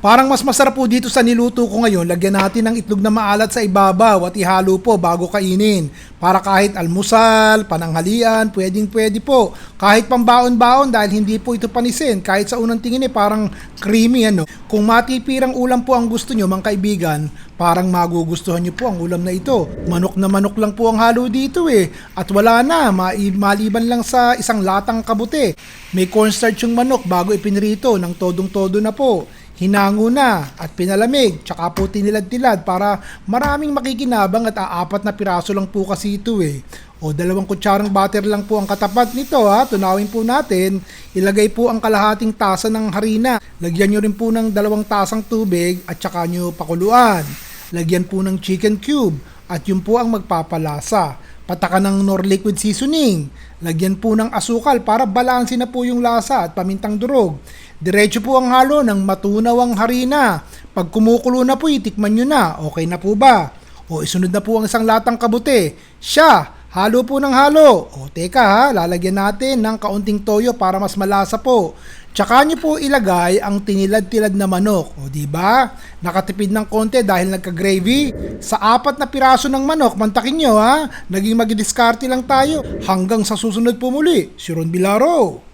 Parang mas masarap po dito sa niluto ko ngayon, lagyan natin ng itlog na maalat sa ibabaw at ihalo po bago kainin. Para kahit almusal, pananghalian, pwedeng pwede po. Kahit pambaon-baon dahil hindi po ito panisin. Kahit sa unang tingin eh parang creamy ano. Kung matipirang ulam po ang gusto nyo mga kaibigan, parang magugustuhan nyo po ang ulam na ito. Manok na manok lang po ang halo dito eh. At wala na, ma- maliban lang sa isang latang kabute. May cornstarch yung manok bago ipinrito ng todong-todo na po hinango na at pinalamig tsaka po tinilad-tilad para maraming makikinabang at aapat na piraso lang po kasi ito eh. O dalawang kutsarang butter lang po ang katapat nito ha. Tunawin po natin. Ilagay po ang kalahating tasa ng harina. Lagyan nyo rin po ng dalawang tasang tubig at tsaka nyo pakuluan. Lagyan po ng chicken cube at yun po ang magpapalasa. Patakan ng nor liquid seasoning. Lagyan po ng asukal para balansin na po yung lasa at pamintang durog. Diretso po ang halo ng matunaw ang harina. Pag kumukulo na po, itikman nyo na. Okay na po ba? O isunod na po ang isang latang kabute. Siya, halo po ng halo. O teka ha, lalagyan natin ng kaunting toyo para mas malasa po. Tsaka nyo po ilagay ang tinilad-tilad na manok. O di ba? Nakatipid ng konti dahil nagka-gravy. Sa apat na piraso ng manok, mantakin nyo ha. Naging magidiskarte lang tayo. Hanggang sa susunod po muli. Si Ron Bilaro.